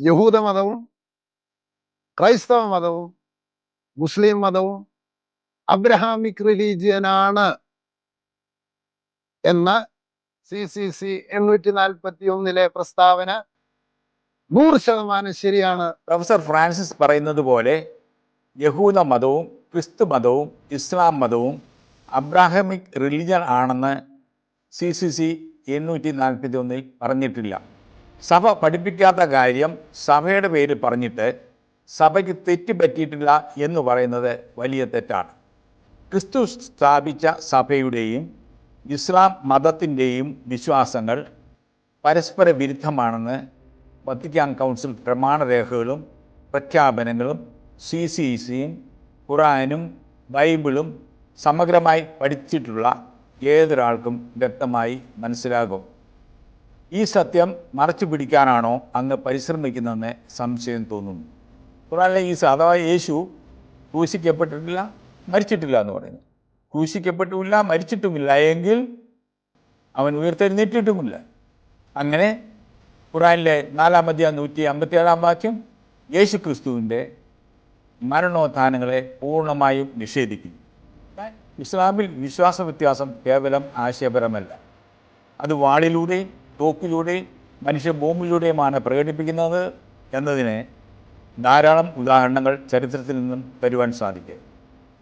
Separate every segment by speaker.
Speaker 1: യഹൂദ മതവും ക്രൈസ്തവ മതവും മുസ്ലിം മതവും അബ്രഹാമിക് റിലീജിയനാണ് എന്ന സി സി സി എണ്ണൂറ്റി നാൽപ്പത്തി ഒന്നിലെ പ്രസ്താവന നൂറ് ശതമാനം ശരിയാണ്.
Speaker 2: പ്രൊഫസർ ഫ്രാൻസിസ് പറയുന്നത് പോലെ യഹൂദ മതവും ക്രിസ്തു മതവും ഇസ്ലാം മതവും അബ്രാഹമിക് റിലിജൻ ആണെന്ന് സി സി സി എണ്ണൂറ്റി നാൽപ്പത്തി ഒന്നിൽ പറഞ്ഞിട്ടില്ല. സഭ പഠിപ്പിക്കാത്ത കാര്യം സഭയുടെ പേര് പറഞ്ഞിട്ട് സഭയ്ക്ക് തെറ്റ് പറ്റിയിട്ടില്ല എന്ന് പറയുന്നത് വലിയ തെറ്റാണ്. ക്രിസ്തു സ്ഥാപിച്ച സഭയുടെയും ഇസ്ലാം മതത്തിന്റെയും വിശ്വാസങ്ങൾ പരസ്പര വിരുദ്ധമാണെന്ന് വത്തിക്കാൻ കൗൺസിൽ പ്രമാണരേഖകളും പ്രഖ്യാപനങ്ങളും സി സി സിയും ഖുറാനും ബൈബിളും സമഗ്രമായി പഠിച്ചിട്ടുള്ള ഏതൊരാൾക്കും വ്യക്തമായി മനസ്സിലാകും. ഈ സത്യം മറച്ചു പിടിക്കാനാണോ അങ്ങ് പരിശ്രമിക്കുന്നതെന്ന് സംശയം തോന്നുന്നു. ഖുറാനിലെ ഈ അഥവാ യേശു ക്രൂശിക്കപ്പെട്ടിട്ടില്ല മരിച്ചിട്ടില്ല എന്ന് പറയുന്നു. ക്രൂശിക്കപ്പെട്ടുമില്ല മരിച്ചിട്ടുമില്ല എങ്കിൽ അവൻ ഉയർത്തെഴുന്നേറ്റിട്ടുമില്ല. അങ്ങനെ ഖുറാനിലെ നാലാമത്തെ നൂറ്റി അമ്പത്തിയേഴാം വാക്യം യേശു ക്രിസ്തുവിന്റെ മരണോത്ഥാനങ്ങളെ പൂർണമായും നിഷേധിക്കുന്നു. ഇസ്ലാമിൽ വിശ്വാസ വ്യത്യാസം കേവലം ആശയപരമല്ല. അത് വാളിലൂടെയും തോക്കിലൂടെയും മനുഷ്യ ബോംബിലൂടെയുമാണ് പ്രകടിപ്പിക്കുന്നത് എന്നതിന് ധാരാളം ഉദാഹരണങ്ങൾ ചരിത്രത്തിൽ നിന്നും തരുവാൻ സാധിക്കും.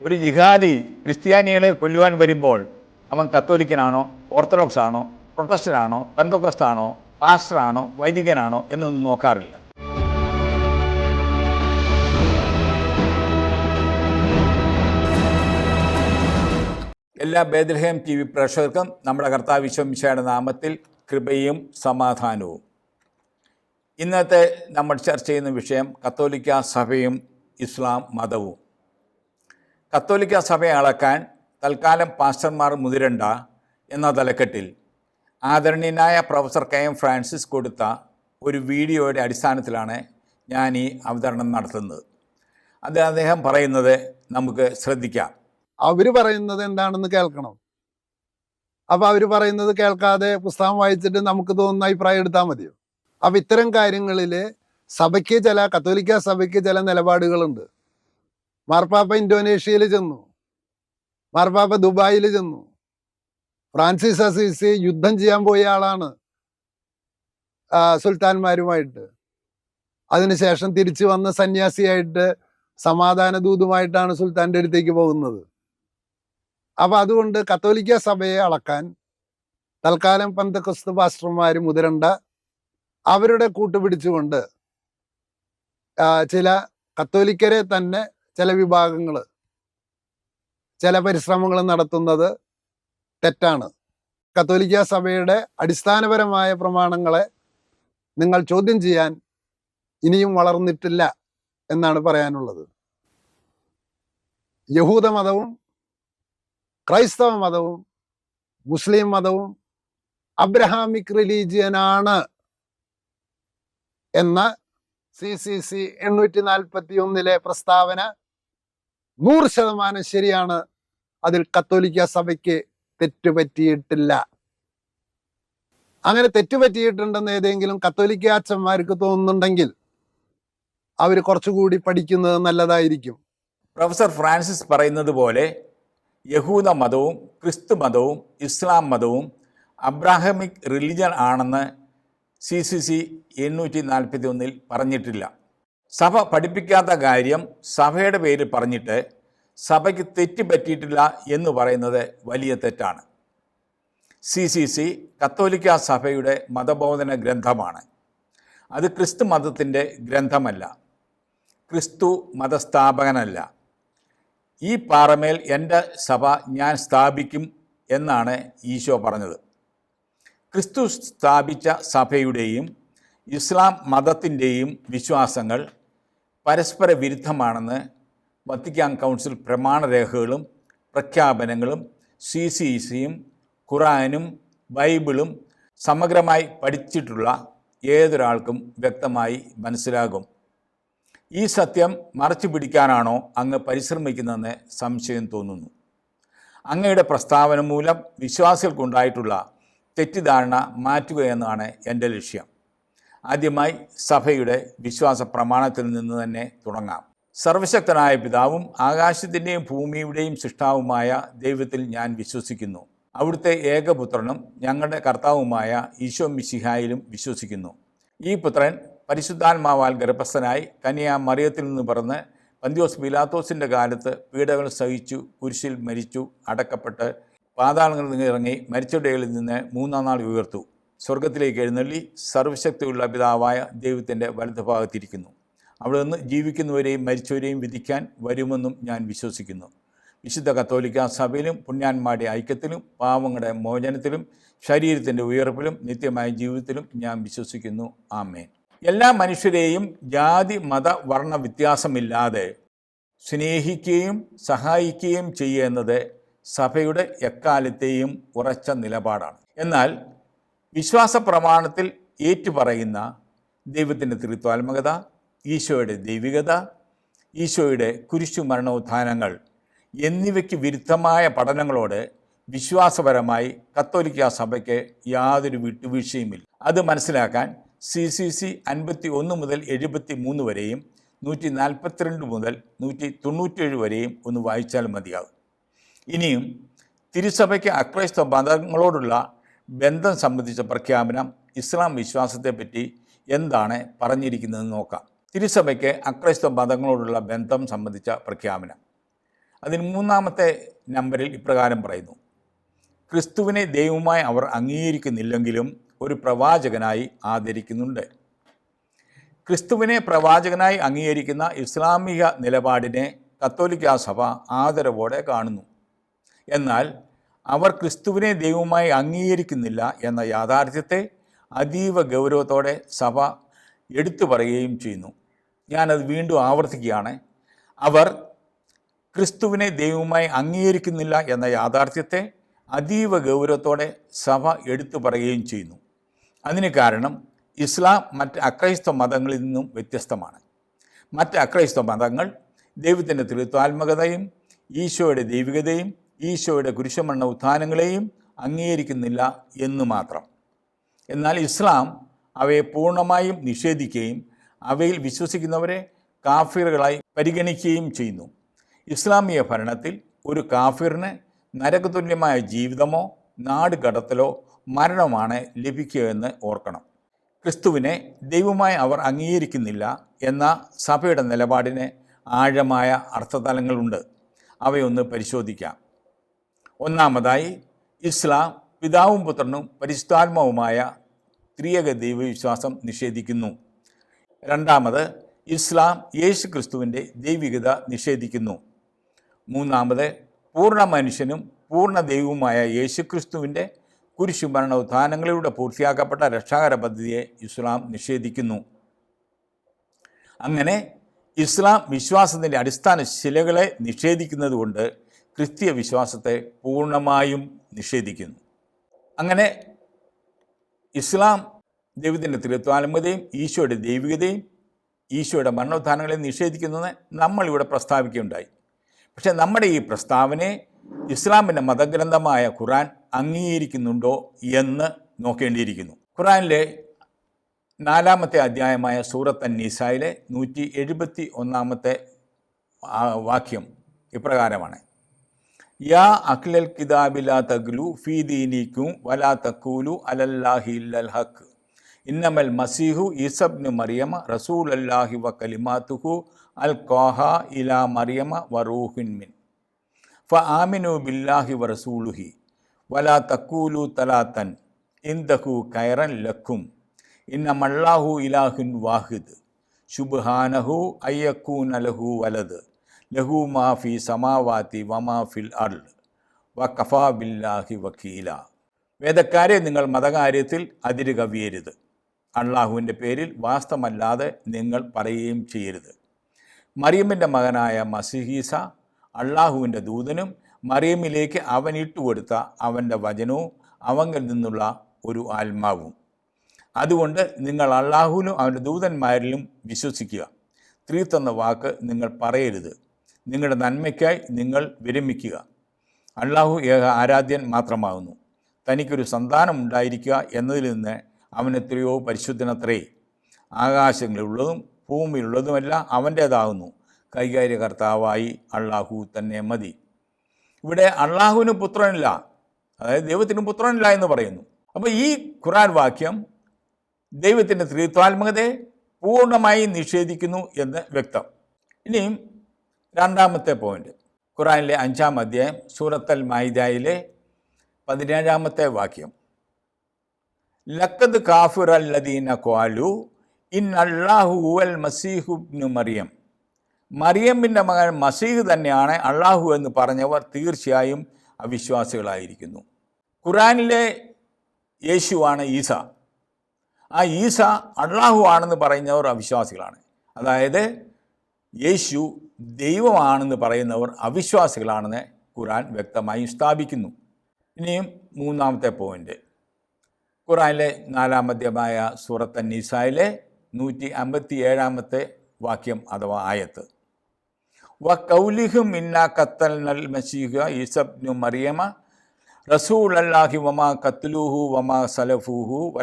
Speaker 2: ഒരു ജിഹാദി ക്രിസ്ത്യാനികളെ കൊല്ലുവാൻ വരുമ്പോൾ അവൻ കത്തോലിക്കനാണോ ഓർത്തഡോക്സ് ആണോ പ്രൊട്ടസ്റ്റന്റ് ആണോ പെന്തോക്കസ്താണോ പാസ്റ്ററാണോ വൈദികനാണോ എന്നൊന്നും നോക്കാറില്ല. എല്ലാ ബേദൽഹേം ടി വി പ്രേക്ഷകർക്കും നമ്മുടെ കർത്താവ് വിശ്വമിശയുടെ നാമത്തിൽ കൃപയും സമാധാനവും. ഇന്നത്തെ നമ്മൾ ചർച്ച ചെയ്യുന്ന വിഷയം കത്തോലിക്ക സഭയും ഇസ്ലാം മതവും. കത്തോലിക്ക സഭയെ അളക്കാൻ തൽക്കാലം പാസ്റ്റർമാർ മുതിരണ്ട എന്ന തലക്കെട്ടിൽ ആദരണീയനായ പ്രൊഫസർ കെ എം ഫ്രാൻസിസ് കൊടുത്ത ഒരു വീഡിയോയുടെ അടിസ്ഥാനത്തിലാണ് ഞാൻ ഈ അവതരണം നടത്തുന്നത്. അത് അദ്ദേഹം പറയുന്നത് നമുക്ക് ശ്രദ്ധിക്കാം.
Speaker 1: അവർ പറയുന്നത് എന്താണെന്ന് കേൾക്കണം? അപ്പൊ അവർ പറയുന്നത് കേൾക്കാതെ പുസ്തകം വായിച്ചിട്ട് നമുക്ക് തോന്നുന്ന അഭിപ്രായം എടുത്താൽ മതിയോ? അപ്പൊ ഇത്തരം കാര്യങ്ങളിൽ സഭയ്ക്ക് ചില കത്തോലിക്ക സഭയ്ക്ക് ചില നിലപാടുകളുണ്ട്. മാർപ്പാപ്പ ഇന്തോനേഷ്യയിൽ ചെന്നു. മാർപ്പാപ്പ ദുബായിൽ ചെന്നു. ഫ്രാൻസിസ് അസീസി യുദ്ധം ചെയ്യാൻ പോയ ആളാണ് സുൽത്താൻമാരുമായിട്ട്. അതിനുശേഷം തിരിച്ചു വന്ന സന്യാസിയായിട്ട് സമാധാന ദൂതുമായിട്ടാണ് സുൽത്താന്റെ അടുത്തേക്ക് പോകുന്നത്. അപ്പൊ അതുകൊണ്ട് കത്തോലിക്ക സഭയെ അളക്കാൻ തൽക്കാലം പന്തക്രിസ്തു പാസ്റ്റർമാർ മുതിരണ്ട. അവരുടെ കൂട്ടുപിടിച്ചുകൊണ്ട് ചില കത്തോലിക്കരെ തന്നെ ചില വിഭാഗങ്ങൾ ചില പരിശ്രമങ്ങൾ നടത്തുന്നത് തെറ്റാണ്. കത്തോലിക്ക സഭയുടെ അടിസ്ഥാനപരമായ പ്രമാണങ്ങളെ നിങ്ങൾ ചോദ്യം ചെയ്യാൻ ഇനിയും വളർന്നിട്ടില്ല എന്നാണ് പറയാനുള്ളത്. യഹൂദ മതവും ക്രൈസ്തവ മതവും മുസ്ലിം മതവും അബ്രഹാമിക് റിലീജിയനാണ് എന്ന സി സി സി എണ്ണൂറ്റി നാൽപ്പത്തി ഒന്നിലെ പ്രസ്താവന നൂറ് ശതമാനം ശരിയാണ്. അതിൽ കത്തോലിക്ക സഭയ്ക്ക് തെറ്റുപറ്റിയിട്ടില്ല. അങ്ങനെ തെറ്റുപറ്റിയിട്ടുണ്ടെന്ന് ഏതെങ്കിലും കത്തോലിക്ക അച്ഛന്മാർക്ക് തോന്നുന്നുണ്ടെങ്കിൽ അവർ കുറച്ചുകൂടി പഠിക്കുന്നത് നല്ലതായിരിക്കും.
Speaker 2: പ്രൊഫസർ ഫ്രാൻസിസ് പറയുന്നത് പോലെ യഹൂദ മതവും ക്രിസ്തു മതവും ഇസ്ലാം മതവും അബ്രാഹമിക് റിലിജൻ ആണെന്ന് സി സി സി എണ്ണൂറ്റി നാൽപ്പത്തി ഒന്നിൽ പറഞ്ഞിട്ടില്ല. സഭ പഠിപ്പിക്കാത്ത കാര്യം സഭയുടെ പേര് പറഞ്ഞിട്ട് സഭയ്ക്ക് തെറ്റ് പറ്റിയിട്ടില്ല എന്ന് പറയുന്നത് വലിയ തെറ്റാണ്. സി സി സി കത്തോലിക്ക സഭയുടെ മതബോധന ഗ്രന്ഥമാണ്. അത് ക്രിസ്തു മതത്തിന്റെ ഗ്രന്ഥമല്ല. ക്രിസ്തു മതസ്ഥാപകനല്ല. ഈ പാറമേൽ എന്റെ സഭ ഞാൻ സ്ഥാപിക്കും എന്നാണ് ഈശോ പറഞ്ഞത്. ക്രിസ്തു സ്ഥാപിച്ച സഭയുടെയും ഇസ്ലാം മതത്തിന്റെയും വിശ്വാസങ്ങൾ പരസ്പര വിരുദ്ധമാണെന്ന് വത്തിക്കാൻ കൗൺസിൽ പ്രമാണരേഖകളും പ്രഖ്യാപനങ്ങളും സി സി സിയും ഖുറാനും ബൈബിളും സമഗ്രമായി പഠിച്ചിട്ടുള്ള ഏതൊരാൾക്കും വ്യക്തമായി മനസ്സിലാകും. ഈ സത്യം മറച്ചു പിടിക്കാനാണോ അങ്ങ് പരിശ്രമിക്കുന്നതെന്ന് സംശയം തോന്നുന്നു. അങ്ങയുടെ പ്രസ്താവന മൂലം വിശ്വാസികൾക്കുണ്ടായിട്ടുള്ള തെറ്റിദ്ധാരണ മാറ്റുക എന്നാണ് എന്റെ ലക്ഷ്യം. ആദ്യമായി സഭയുടെ വിശ്വാസ പ്രമാണത്തിൽ നിന്ന് തന്നെ തുടങ്ങാം. സർവശക്തനായ പിതാവും ആകാശത്തിന്റെയും ഭൂമിയുടെയും സൃഷ്ടാവുമായ ദൈവത്തിൽ ഞാൻ വിശ്വസിക്കുന്നു. അവിടുത്തെ ഏകപുത്രനും ഞങ്ങളുടെ കർത്താവുമായ ഈശോ മിശിഹായിലും വിശ്വസിക്കുന്നു. ഈ പുത്രൻ പരിശുദ്ധാത്മാവാൽ ഗർഭസ്ഥനായി കന്യാ മറിയത്തിൽ നിന്ന് പറന്ന് പന്തിയോസ് പിലാത്തോസിന്റെ കാലത്ത് പീഡകൾ സഹിച്ചു കുരിശിൽ മരിച്ചു അടക്കപ്പെട്ട് പാതാളങ്ങളിൽ നിന്ന് ഇറങ്ങി മരിച്ചവരുടെകളിൽ നിന്ന് മൂന്നാം നാൾ ഉയർത്തു. സ്വർഗത്തിലേക്ക് എഴുന്നള്ളി സർവശക്തിയുള്ള പിതാവായ ദൈവത്തിന്റെ വലതുഭാഗത്തിരിക്കുന്നു. അവിടെ നിന്ന് ജീവിക്കുന്നവരെയും മരിച്ചവരെയും വിധിക്കാൻ വരുമെന്നും ഞാൻ വിശ്വസിക്കുന്നു. വിശുദ്ധ കത്തോലിക്ക സഭയിലും പുണ്യാന്മാരുടെ ഐക്യത്തിലും പാവങ്ങളുടെ മോചനത്തിലും ശരീരത്തിന്റെ ഉയർപ്പിലും നിത്യമായ ജീവിതത്തിലും ഞാൻ വിശ്വസിക്കുന്നു. ആമേൻ. എല്ലാ മനുഷ്യരെയും ജാതി മത വർണ വ്യത്യാസമില്ലാതെ സ്നേഹിക്കുകയും സഹായിക്കുകയും ചെയ്യുക എന്നത് സഭയുടെ എക്കാലത്തെയും ഉറച്ച നിലപാടാണ്. എന്നാൽ വിശ്വാസ പ്രമാണത്തിൽ ഏറ്റുപറയുന്ന ദൈവത്തിന്റെ തിരുത്വാത്മകത ഈശോയുടെ ദൈവികത ഈശോയുടെ കുരിശു മരണോത്ഥാനങ്ങൾ എന്നിവയ്ക്ക് വിരുദ്ധമായ പഠനങ്ങളോട് വിശ്വാസപരമായി കത്തോലിക്ക സഭയ്ക്ക് യാതൊരു വിട്ടുവീഴ്ചയുമില്ല. അത് മനസ്സിലാക്കാൻ സി സി സി അൻപത്തി ഒന്ന് മുതൽ എഴുപത്തി മൂന്ന് വരെയും നൂറ്റി നാൽപ്പത്തിരണ്ട് മുതൽ നൂറ്റി തൊണ്ണൂറ്റേഴ് വരെയും ഒന്ന് വായിച്ചാൽ മതിയാകും. ഇനിയും തിരുസഭയ്ക്ക് അക്രൈസ്തവ മതങ്ങളോടുള്ള ബന്ധം സംബന്ധിച്ച പ്രഖ്യാപനം ഇസ്ലാം വിശ്വാസത്തെപ്പറ്റി എന്താണ് പറഞ്ഞിരിക്കുന്നതെന്ന് നോക്കാം. തിരുസഭയ്ക്ക് അക്രൈസ്തവ മതങ്ങളോടുള്ള ബന്ധം സംബന്ധിച്ച പ്രഖ്യാപനം. അതിന് മൂന്നാമത്തെ നമ്പറിൽ ഇപ്രകാരം പറയുന്നു. ക്രിസ്തുവിനെ ദൈവമായി അവർ അംഗീകരിക്കുന്നില്ലെങ്കിലും ഒരു പ്രവാചകനായി ആദരിക്കുന്നുണ്ട്. ക്രിസ്തുവിനെ പ്രവാചകനായി അംഗീകരിക്കുന്ന ഇസ്ലാമിക നിലപാടിനെ കത്തോലിക്ക സഭ ആദരവോടെ കാണുന്നു. എന്നാൽ അവർ ക്രിസ്തുവിനെ ദൈവമായി അംഗീകരിക്കുന്നില്ല എന്ന യാഥാർത്ഥ്യത്തെ അതീവ ഗൗരവത്തോടെ സഭ എടുത്തു പറയുകയും ചെയ്യുന്നു. ഞാനത് വീണ്ടും ആവർത്തിക്കുകയാണ്. അവർ ക്രിസ്തുവിനെ ദൈവമായി അംഗീകരിക്കുന്നില്ല എന്ന യാഥാർത്ഥ്യത്തെ അതീവ ഗൗരവത്തോടെ സഭ എടുത്തു പറയുകയും ചെയ്യുന്നു. അതിന് കാരണം ഇസ്ലാം മറ്റ് അക്രൈസ്തവ മതങ്ങളിൽ നിന്നും വ്യത്യസ്തമാണ്. മറ്റ് അക്രൈസ്തവ മതങ്ങൾ ദൈവത്തിന്റെ തൃത്വാത്മകതയും ഈശോയുടെ ദൈവികതയും ഈശോയുടെ കുരിശമണ്ണ ഉത്ഥാനങ്ങളെയും അംഗീകരിക്കുന്നില്ല എന്ന് മാത്രം. എന്നാൽ ഇസ്ലാം അവയെ പൂർണമായും നിഷേധിക്കുകയും അവയിൽ വിശ്വസിക്കുന്നവരെ കാഫിറുകളായി പരിഗണിക്കുകയും ചെയ്യുന്നു. ഇസ്ലാമിക ഭരണത്തിൽ ഒരു കാഫിറിന് നരകതുല്യമായ ജീവിതമോ നാട് കടത്തലോ മരണമാണ് ലഭിക്കുകയെന്ന് ഓർക്കണം. ക്രിസ്തുവിനെ ദൈവമായി അവർ അംഗീകരിക്കുന്നില്ല എന്ന സഭയുടെ നിലപാടിന് ആഴമായ അർത്ഥതലങ്ങളുണ്ട്. അവയൊന്ന് പരിശോധിക്കാം. ഒന്നാമതായി ഇസ്ലാം പിതാവും പുത്രനും പരിശുദ്ധാത്മാവുമായ ത്രിയക ദൈവവിശ്വാസം നിഷേധിക്കുന്നു. രണ്ടാമത് ഇസ്ലാം യേശു ക്രിസ്തുവിന്റെ ദൈവികത നിഷേധിക്കുന്നു. മൂന്നാമത് പൂർണ മനുഷ്യനും പൂർണ ദൈവവുമായ യേശുക്രിസ്തുവിന്റെ കുരിശുമരണ ഉത്ഥാനങ്ങളിലൂടെ പൂർത്തിയാക്കപ്പെട്ട രക്ഷാകര പദ്ധതിയെ ഇസ്ലാം നിഷേധിക്കുന്നു. അങ്ങനെ ഇസ്ലാം വിശ്വാസത്തിന്റെ അടിസ്ഥാന ശിലകളെ നിഷേധിക്കുന്നതുകൊണ്ട് ക്രിസ്തീയ വിശ്വാസത്തെ പൂർണമായും നിഷേധിക്കുന്നു. അങ്ങനെ ഇസ്ലാം ദൈവത്തിന്റെ തിരുത്വാത്മതയും ഈശോയുടെ ദൈവികതയും ഈശോയുടെ മരണോത്ഥാനങ്ങളെ നിഷേധിക്കുന്നത് നമ്മളിവിടെ പ്രസ്താവിക്കുകയുണ്ടായി. പക്ഷേ നമ്മുടെ ഈ പ്രസ്താവനയെ ഇസ്ലാമിന്റെ മതഗ്രന്ഥമായ ഖുറാൻ അംഗീകരിക്കുന്നുണ്ടോ എന്ന് നോക്കേണ്ടിയിരിക്കുന്നു. ഖുറാനിലെ നാലാമത്തെ അധ്യായമായ സൂറത്ത് അന്നീസായിലെ നൂറ്റി എഴുപത്തി ഒന്നാമത്തെ വാക്യം ഇപ്രകാരമാണ്. യാ അഖ്ലൽ കിതാബില തഗ്ലു ഫീ ദീനിക്കും വലാ തക്കൂലു അലല്ലാഹി ഇല്ലൽ ഹക്ക് ഇന്നമൽ മസീഹു ഈസബ്നു മറിയമ റസൂൽ അല്ലാഹി വ കലിമാത്തുഹു അൽ കോഹ ഇലാ മറിയമ വറൂഹിൻ മിൻ. ഫ ആമിനു ബില്ലാഹി വറസൂളുഹി വല തക്കൂലു തലാത്തൻ ഇന്ദഹു കൈറൻ ലക്കും ഇന്ന മള്ളാഹു ഇലാഹുൻ വാഹിദ് ശുബ്ഹാനഹു അയ്യക്കൂൻ ലഹു വലത് ലഹു മാഫി സമാവാത്തി വമാഫിൽ അൾ വ കഫാ ബില്ലാഹി വക്കീല വേദക്കാരെ നിങ്ങൾ മതകാര്യത്തിൽ അതിര് കവിയരുത് അള്ളാഹുവിന്റെ പേരിൽ വാസ്തമല്ലാതെ നിങ്ങൾ പറയുകയും ചെയ്യരുത്. മറിയമ്മിന്റെ മകനായ മസിഹീസ അള്ളാഹുവിന്റെ ദൂതനും മറിയമ്മിലേക്ക് അവൻ ഇട്ടുകൊടുത്ത അവന്റെ വചനവും അവങ്കിൽ നിന്നുള്ള ഒരു ആത്മാവും. അതുകൊണ്ട് നിങ്ങൾ അള്ളാഹുവിലും അവന്റെ ദൂതന്മാരിലും വിശ്വസിക്കുക. ത്രീത്തെന്ന വാക്ക് നിങ്ങൾ പറയരുത്. നിങ്ങളുടെ നന്മയ്ക്കായി നിങ്ങൾ വിരമിക്കുക. അള്ളാഹു ഏക ആരാധ്യൻ മാത്രമാകുന്നു. തനിക്കൊരു സന്താനം ഉണ്ടായിരിക്കുക എന്നതിൽ നിന്ന് അവനെത്രയോ പരിശുദ്ധനത്രേ. ആകാശങ്ങളിലുള്ളതും ഭൂമിയിലുള്ളതുമെല്ലാം അവന്റേതാകുന്നു. കൈകാര്യകർത്താവായി അള്ളാഹു തന്നെ മതി. ഇവിടെ അള്ളാഹുവിന് പുത്രനില്ല അതായത് ദൈവത്തിന് പുത്രനില്ല എന്ന് പറയുന്നു. അപ്പോൾ ഈ ഖുറാൻ വാക്യം ദൈവത്തിന്റെ ത്രിത്വാത്മകതയെ പൂർണമായി നിഷേധിക്കുന്നു എന്ന് വ്യക്തം. ഇനിയും രണ്ടാമത്തെ പോയിന്റ് ഖുറാനിലെ അഞ്ചാം അധ്യായം സൂറത്തൽ മൈദായിലെ പതിനേഴാമത്തെ വാക്യം. ലക്കത് കാഫിർ അല്ലദീന ക്വാലു ഇൻ അള്ളാഹു മസീഹുബ്നു മറിയം. മറിയമ്മിന്റെ മകൻ മസീഹ് തന്നെയാണ് അള്ളാഹു എന്ന് പറഞ്ഞവർ തീർച്ചയായും അവിശ്വാസികളായിരിക്കുന്നു. ഖുറാനിലെ യേശുവാണ് ഈസ. ആ ഈസ അള്ളാഹു ആണെന്ന് പറയുന്നവർ അവിശ്വാസികളാണ്. അതായത് യേശു ദൈവമാണെന്ന് പറയുന്നവർ അവിശ്വാസികളാണെന്ന് ഖുറാൻ വ്യക്തമായി സ്ഥാപിക്കുന്നു. ഇനിയും മൂന്നാമത്തെ പോയിന്റ്. ഖുറാനിലെ നാലാമധ്യമായ സൂറത്ത് ഈസായിലെ നൂറ്റി അമ്പത്തി ഏഴാമത്തെ വാക്യം അഥവാ ആയത്ത്. വ മസീഹ മറിയമ. വമാ വമാ സലഫൂഹു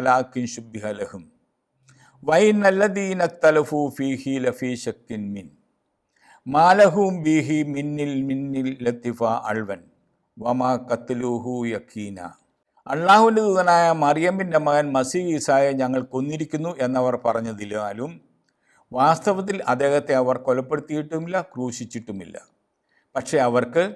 Speaker 2: വൈനല്ലദീന ഫീഹി ലഫീ ഷക്കിൻ മിൻ. മിന്നിൽ മിന്നിൽ വമാ മറിയമ്മിന്റെ മകൻ മസീഹ് ഈസായെ ഞങ്ങൾ കൊന്നിരിക്കുന്നു എന്നവർ പറഞ്ഞതിലാലും വാസ്തവത്തിൽ അദ്ദേഹത്തെ അവർ കൊലപ്പെടുത്തിയിട്ടുമില്ല ക്രൂശിച്ചിട്ടുമില്ല. പക്ഷേ അവർക്ക്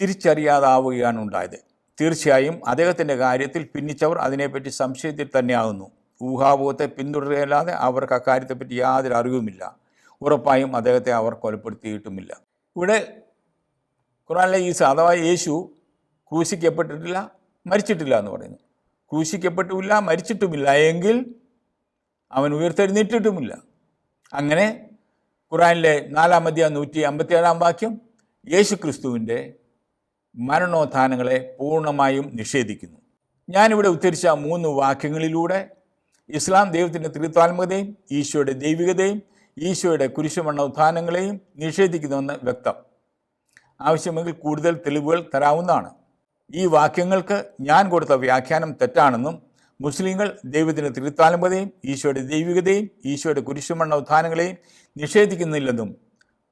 Speaker 2: തിരിച്ചറിയാതാവുകയാണ് ഉണ്ടായത്. തീർച്ചയായും അദ്ദേഹത്തിന്റെ കാര്യത്തിൽ പിന്നിച്ചവർ അതിനെപ്പറ്റി സംശയത്തിൽ തന്നെയാകുന്നു. ഊഹാബോധത്തെ പിന്തുടരുകയല്ലാതെ അവർക്ക് അക്കാര്യത്തെപ്പറ്റി യാതൊരു അറിവുമില്ല. ഉറപ്പായും അദ്ദേഹത്തെ അവർ കൊലപ്പെടുത്തിയിട്ടുമില്ല. ഇവിടെ ഖുറാനിലെ ഈസ അഥവാ യേശു ക്രൂശിക്കപ്പെട്ടിട്ടില്ല മരിച്ചിട്ടില്ല എന്ന് പറയുന്നു. ക്രൂശിക്കപ്പെട്ടുമില്ല മരിച്ചിട്ടുമില്ല എങ്കിൽ അവൻ ഉയർത്തെഴുന്നേറ്റിട്ടുമില്ല. അങ്ങനെ ഖുറാനിലെ നാലാം അധ്യായം നൂറ്റി അമ്പത്തിയേഴാം വാക്യം യേശു ക്രിസ്തുവിന്റെ മരണോത്ഥാനങ്ങളെ പൂർണമായും നിഷേധിക്കുന്നു. ഞാനിവിടെ ഉദ്ധരിച്ച മൂന്ന് വാക്യങ്ങളിലൂടെ ഇസ്ലാം ദൈവത്തിന്റെ ത്രിത്വാത്മകതയും ഈശോയുടെ ദൈവികതയും ഈശോയുടെ കുരിശുമണ്ണ ഉത്ഥാനങ്ങളെയും നിഷേധിക്കുന്നുവെന്ന് വ്യക്തം. ആവശ്യമെങ്കിൽ കൂടുതൽ തെളിവുകൾ തരാവുന്നതാണ്. ഈ വാക്യങ്ങൾക്ക് ഞാൻ കൊടുത്ത വ്യാഖ്യാനം തെറ്റാണെന്നും മുസ്ലിങ്ങൾ ദൈവത്തിന്റെ തിരുത്താലമ്പതയും ഈശോയുടെ ദൈവികതയും ഈശോയുടെ കുരിശുമണ്ണ ഉത്ഥാനങ്ങളെയും നിഷേധിക്കുന്നില്ലെന്നും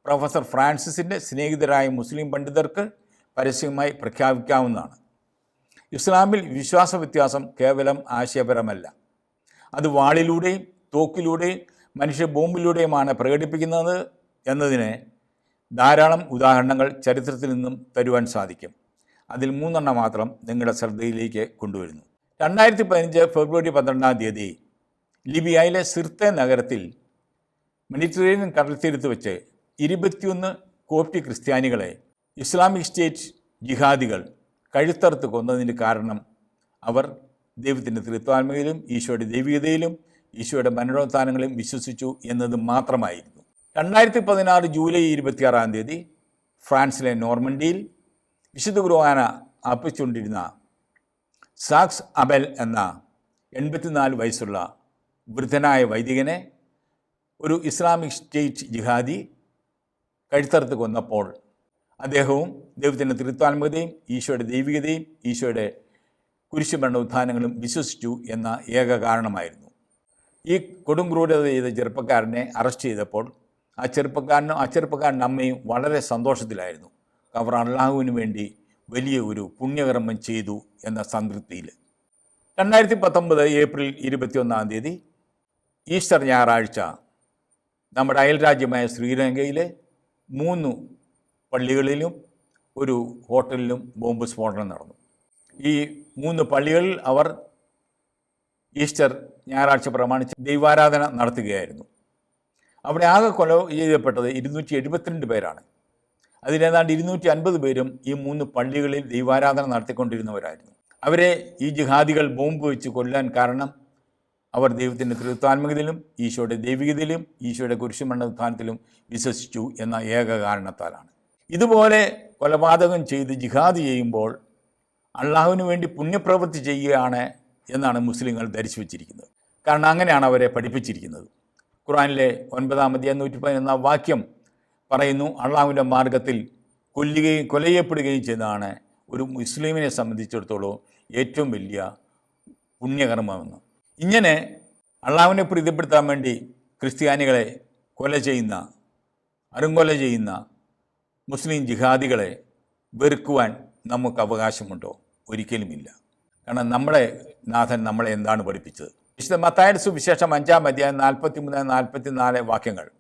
Speaker 2: പ്രൊഫസർ ഫ്രാൻസിസിന്റെ സ്നേഹിതരായ മുസ്ലിം പണ്ഡിതർക്ക് പരസ്യമായി പ്രഖ്യാപിക്കാവുന്നതാണ്. ഇസ്ലാമിൽ വിശ്വാസ വ്യത്യാസം കേവലം ആശയപരമല്ല. അത് വാളിലൂടെയും തോക്കിലൂടെയും മനുഷ്യ ബോംബിലൂടെയുമാണ് പ്രകടിപ്പിക്കുന്നത് എന്നതിന് ധാരാളം ഉദാഹരണങ്ങൾ ചരിത്രത്തിൽ നിന്നും തരുവാൻ സാധിക്കും. അതിൽ മൂന്നെണ്ണം മാത്രം നിങ്ങളുടെ ശ്രദ്ധയിലേക്ക് കൊണ്ടുവരുന്നു. രണ്ടായിരത്തി പതിനഞ്ച് ഫെബ്രുവരി പന്ത്രണ്ടാം തീയതി ലിബിയയിലെ സിർത്തെ നഗരത്തിൽ മെഡിറ്ററേനിയൻ കടൽത്തീരത്ത് വെച്ച് ഇരുപത്തിയൊന്ന് കോപ്റ്റി ക്രിസ്ത്യാനികളെ ഇസ്ലാമിക് സ്റ്റേറ്റ് ജിഹാദികൾ കഴുത്തറുത്ത് കൊന്നതിന് കാരണം അവർ ദൈവത്തിന്റെ തൃത്വാത്മകയിലും ഈശോയുടെ ദൈവികതയിലും ഈശോയുടെ മനോരോത്ഥാനങ്ങളിലും വിശ്വസിച്ചു എന്നത് മാത്രമായിരുന്നു. രണ്ടായിരത്തി പതിനാറ് ജൂലൈ ഇരുപത്തിയാറാം തീയതി ഫ്രാൻസിലെ നോർമണ്ടിയിൽ വിശുദ്ധ കുർബാന അർപ്പിച്ചുകൊണ്ടിരുന്ന സാക്സ് അബൽ എന്ന എൺപത്തിനാല് വയസ്സുള്ള വൃദ്ധനായ വൈദികനെ ഒരു ഇസ്ലാമിക് സ്റ്റേറ്റ് ജിഹാദി കഴുത്തറുത്ത് കൊന്നപ്പോൾ അദ്ദേഹവും ദൈവത്തിന്റെ തിരുത്താത്മകതയും ഈശോയുടെ ദൈവികതയും ഈശോയുടെ കുരിശുമരണ ഉത്ഥാനങ്ങളും വിശ്വസിച്ചു എന്ന ഏക കാരണമായിരുന്നു. ഈ കൊടുംക്രൂരത ചെയ്ത ചെറുപ്പക്കാരനെ അറസ്റ്റ് ചെയ്തപ്പോൾ ആ ചെറുപ്പക്കാരനും ആ ചെറുപ്പക്കാരന്റെ അമ്മയും വളരെ സന്തോഷത്തിലായിരുന്നു. അവർ അള്ളാഹുവിന് വേണ്ടി വലിയ ഒരു പുണ്യകർമ്മം ചെയ്തു എന്ന സംതൃപ്തിയിൽ. രണ്ടായിരത്തി പത്തൊമ്പത് ഏപ്രിൽ ഇരുപത്തിയൊന്നാം തീയതി ഈസ്റ്റർ ഞായറാഴ്ച നമ്മുടെ അയൽരാജ്യമായ ശ്രീലങ്കയിലെ മൂന്ന് പള്ളികളിലും ഒരു ഹോട്ടലിലും ബോംബ് സ്ഫോടനം നടന്നു. ഈ മൂന്ന് പള്ളികളിൽ അവർ ഈസ്റ്റർ ഞായറാഴ്ച പ്രമാണിച്ച് ദൈവാരാധന നടത്തുകയായിരുന്നു. അവിടെ ആകെ കൊല ചെയ്യപ്പെട്ടത് ഇരുന്നൂറ്റി എഴുപത്തിരണ്ട് പേരാണ്. അതിലേതാണ്ട് ഇരുന്നൂറ്റി അൻപത് പേരും ഈ മൂന്ന് പള്ളികളിൽ ദൈവാരാധന നടത്തിക്കൊണ്ടിരുന്നവരായിരുന്നു. അവരെ ഈ ജിഹാദികൾ ബോംബ് വെച്ച് കൊല്ലാൻ കാരണം അവർ ദൈവത്തിന്റെ തൃത്വാത്മകതയിലും ഈശോയുടെ ദൈവികതയിലും ഈശോയുടെ കുരിശുമണ്ഡസ്ഥാനത്തിലും വിശ്വസിച്ചു എന്ന ഏക കാരണത്താലാണ്. ഇതുപോലെ കൊലപാതകം ചെയ്ത് ജിഹാദ് ചെയ്യുമ്പോൾ അള്ളാഹുവിന് വേണ്ടി പുണ്യപ്രവൃത്തി ചെയ്യുകയാണ് എന്നാണ് മുസ്ലിങ്ങൾ ധരിച്ചു വച്ചിരിക്കുന്നത് കാരണം അങ്ങനെയാണ് അവരെ പഠിപ്പിച്ചിരിക്കുന്നത്. ഖുറാനിലെ ഒൻപതാമതി നൂറ്റി പതിനൊന്നാം വാക്യം പറയുന്നു അള്ളാഹുവിന്റെ മാർഗത്തിൽ കൊല്ലുകയും കൊലയപ്പെടുകയും ചെയ്യുന്നതാണ് ഒരു മുസ്ലിമിനെ സംബന്ധിച്ചിടത്തോളം ഏറ്റവും വലിയ പുണ്യകർമ്മമെന്ന്. ഇങ്ങനെ അള്ളാഹുവിനെ പ്രീതിപ്പെടുത്താൻ വേണ്ടി ക്രിസ്ത്യാനികളെ കൊല ചെയ്യുന്ന അരുങ്കൊല ചെയ്യുന്ന മുസ്ലിം ജിഹാദികളെ വെറുക്കുവാൻ നമുക്ക് അവകാശമുണ്ടോ? ഒരിക്കലുമില്ല. കാരണം നമ്മളെ നാഥൻ നമ്മളെ എന്താണ് പഠിപ്പിച്ചത്? വിശുദ്ധ മത്തായ സുവിശേഷം അഞ്ചാം അധ്യായം നാൽപ്പത്തി മൂന്ന് നാൽപ്പത്തി നാല് വാക്യങ്ങൾ.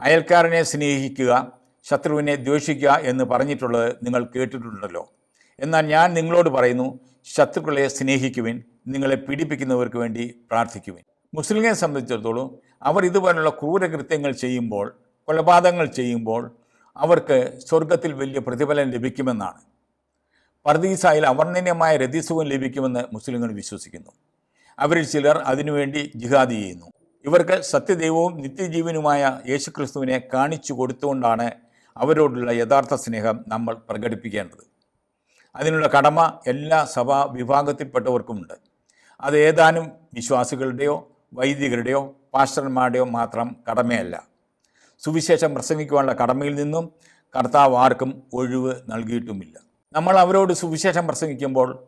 Speaker 2: അയൽക്കാരനെ സ്നേഹിക്കുക ശത്രുവിനെ ദ്വേഷിക്കുക എന്ന് പറഞ്ഞിട്ടുള്ളത് നിങ്ങൾ കേട്ടിട്ടുണ്ടല്ലോ. എന്നാൽ ഞാൻ നിങ്ങളോട് പറയുന്നു ശത്രുക്കളെ സ്നേഹിക്കുവിൻ നിങ്ങളെ പീഡിപ്പിക്കുന്നവർക്ക് വേണ്ടി പ്രാർത്ഥിക്കുവിൻ. മുസ്ലിങ്ങളെ സംബന്ധിച്ചിടത്തോളം അവർ ഇതുപോലുള്ള ക്രൂരകൃത്യങ്ങൾ ചെയ്യുമ്പോൾ കൊലപാതകങ്ങൾ ചെയ്യുമ്പോൾ അവർക്ക് സ്വർഗത്തിൽ വലിയ പ്രതിഫലം ലഭിക്കുമെന്നാണ്. പർദീസായിൽ അവർണനീയമായ രതിസുഖം ലഭിക്കുമെന്ന് മുസ്ലിങ്ങൾ വിശ്വസിക്കുന്നു. അവരിൽ ചിലർ അതിനുവേണ്ടി ജിഹാദി ചെയ്യുന്നു. ഇവർക്ക് സത്യദൈവവും നിത്യജീവനുമായ യേശുക്രിസ്തുവിനെ കാണിച്ചു കൊടുത്തുകൊണ്ടാണ് അവരോടുള്ള യഥാർത്ഥ സ്നേഹം നമ്മൾ പ്രകടിപ്പിക്കേണ്ടത്. അതിനുള്ള കടമ എല്ലാ സഭാ വിഭാഗത്തിൽപ്പെട്ടവർക്കുമുണ്ട്. അത് ഏതാനും വിശ്വാസികളുടെയോ വൈദികരുടെയോ പാസ്റ്റർമാരുടെയോ മാത്രം കടമയല്ല. സുവിശേഷം പ്രസംഗിക്കുവാനുള്ള കടമയിൽ നിന്നും കർത്താവ് ആർക്കും ഒഴിവ് നൽകിയിട്ടുമില്ല. നമ്മൾ അവരോട് സുവിശേഷം പ്രസംഗിക്കുമ്പോൾ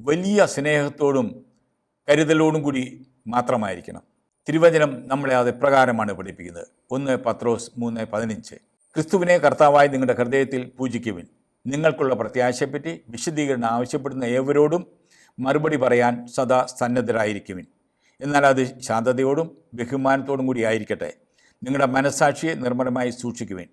Speaker 2: വലിയ സ്നേഹത്തോടും കരുതലോടും കൂടി മാത്രമായിരിക്കണം. തിരുവചനം നമ്മളെ അത് പ്രകാരമാണ് പഠിപ്പിക്കുന്നത്. ഒന്ന് പത്രോസ് മൂന്ന് പതിനഞ്ച്. ക്രിസ്തുവിനെ കർത്താവായി നിങ്ങളുടെ ഹൃദയത്തിൽ പൂജിക്കുവിൻ. നിങ്ങൾക്കുള്ള പ്രത്യാശയെപ്പറ്റി വിശദീകരണം ആവശ്യപ്പെടുന്ന ഏവരോടും മറുപടി പറയാൻ സദാ സന്നദ്ധരായിരിക്കുവിൻ. എന്നാൽ അത് ശാന്തതയോടും ബഹുമാനത്തോടും കൂടി ആയിരിക്കട്ടെ. നിങ്ങളുടെ മനസാക്ഷിയെ നിർമ്മലമായി സൂക്ഷിക്കുവിൻ.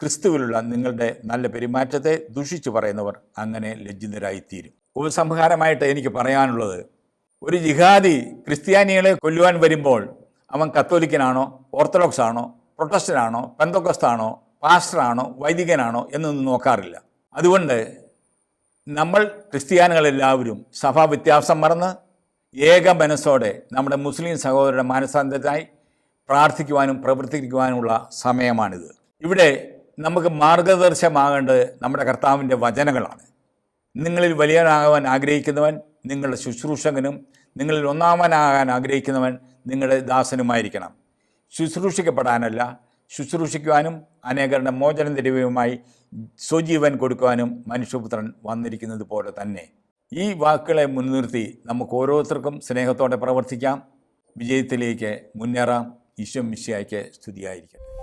Speaker 2: ക്രിസ്തുവിലുള്ള നിങ്ങളുടെ നല്ല പെരുമാറ്റത്തെ ദുഷിച്ചു പറയുന്നവർ അങ്ങനെ ലജ്ജിതരായിത്തീരും. ഉപസംഹാരമായിട്ട് എനിക്ക് പറയാനുള്ളത് ഒരു ജിഹാദി ക്രിസ്ത്യാനികളെ കൊല്ലുവാൻ വരുമ്പോൾ അവൻ കത്തോലിക്കനാണോ ഓർത്തഡോക്സ് ആണോ പ്രൊട്ടസ്റ്റൻ ആണോ പെന്തോക്കസ്താണോ പാസ്റ്ററാണോ വൈദികനാണോ എന്നൊന്നും നോക്കാറില്ല. അതുകൊണ്ട് നമ്മൾ ക്രിസ്ത്യാനികളെല്ലാവരും സഭാ വ്യത്യാസം മറന്ന് ഏക മനസ്സോടെ നമ്മുടെ മുസ്ലിം സഹോദരരുടെ മാനസാന്തരത്തിനായി പ്രാർത്ഥിക്കുവാനും പ്രവർത്തിക്കുവാനുമുള്ള സമയമാണിത്. ഇവിടെ നമുക്ക് മാർഗദർശമാകേണ്ടത് നമ്മുടെ കർത്താവിന്റെ വചനങ്ങളാണ്. നിങ്ങളിൽ വലിയവനാകുവാൻ ആഗ്രഹിക്കുന്നവൻ നിങ്ങളുടെ ശുശ്രൂഷകനും നിങ്ങളിൽ ഒന്നാമനാകാൻ ആഗ്രഹിക്കുന്നവൻ നിങ്ങളുടെ ദാസനുമായിരിക്കണം. ശുശ്രൂഷിക്കപ്പെടാനല്ല ശുശ്രൂഷിക്കുവാനും അനേകരുടെ മോചനം തരുവയുമായി സ്വജീവൻ കൊടുക്കുവാനും മനുഷ്യപുത്രൻ വന്നിരിക്കുന്നത് പോലെ തന്നെ. ഈ വാക്കുകളെ മുൻനിർത്തി നമുക്ക് ഓരോരുത്തർക്കും സ്നേഹത്തോടെ പ്രവർത്തിക്കാം. വിജയത്തിലേക്ക് മുന്നേറാം. ഈശ്വം മിശിയായ്ക്ക് സ്തുതിയായിരിക്കട്ടെ.